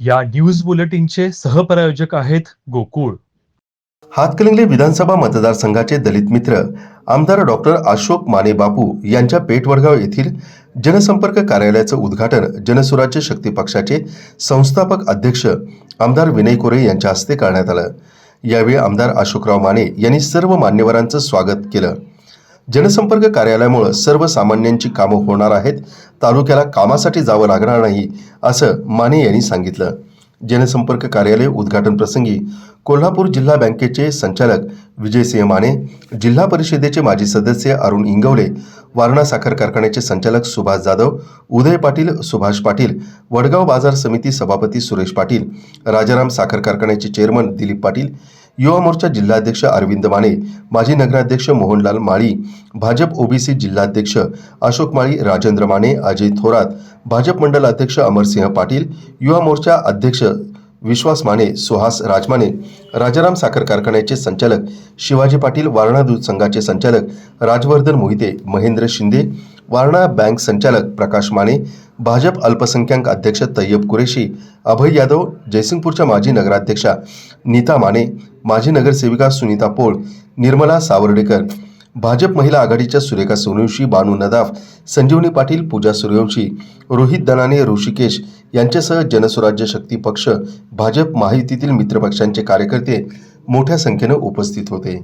या न्यूज बुलेटिनचे सहप्रायोजक आहेत गोकुळ. हातकलिंगले विधानसभा मतदारसंघाचे दलित मित्र आमदार डॉक्टर अशोक माने बापू यांच्या पेठवडगाव येथील जनसंपर्क कार्यालयाचं उद्घाटन जनसुराज्य शक्ती पक्षाचे संस्थापक अध्यक्ष आमदार विनय कोरे यांच्या हस्ते करण्यात आलं. यावेळी आमदार अशोकराव माने यांनी सर्व मान्यवरांचं स्वागत केलं. जनसंपर्क कार्यालयामुळे सर्वसामान्यांची कामं होणार आहेत. तालुक्याला कामासाठी जावं लागणार नाही असं माने यांनी सांगितलं. जनसंपर्क कार्यालय उद्घाटन प्रसंगी कोल्हापूर जिल्हा बँकेचे संचालक विजयसिंह माने जिल्हा परिषदेचे माजी सदस्य अरुण इंगवले वारणा साखर कारखान्याचे संचालक सुभाष जाधव उदय पाटील सुभाष पाटील वडगाव बाजार समिती सभापती सुरेश पाटील राजाराम साखर कारखान्याचे चेअरमन दिलीप पाटील युवा मोर्चा जिल्हाध्यक्ष अरविंद माने माजी नगराध्यक्ष मोहनलाल माळी भाजप ओबीसी जिल्हाध्यक्ष अशोक माळी राजेंद्र माने अजय थोरात भाजप मंडल अध्यक्ष अमरसिंह पाटील युवा मोर्चा अध्यक्ष विश्वास माने सुहास राजमाने राजाराम साखर कारखान्याचे संचालक शिवाजी पाटील वारणा दूध संघाचे संचालक राजवर्धन मोहिते महेंद्र शिंदे वारणा बँक संचालक प्रकाश माने भाजप अल्पसंख्याक अध्यक्ष तय्यब कुरेशी अभय यादव जयसिंगपूरच्या माजी नगराध्यक्षा नीता माने माजी नगरसेविका सुनीता पोळ निर्मला सावर्डेकर भाजप महिला आघाडीच्या सुरेखा सोनवंशी बानू नदाफ संजीवनी पाटील पूजा सूर्यवंशी रोहित दनाने ऋषिकेश यांच्यासह जनसुराज्य शक्ती पक्ष भाजप महायुतीतील मित्रपक्षांचे कार्यकर्ते मोठ्या संख्येनं उपस्थित होते.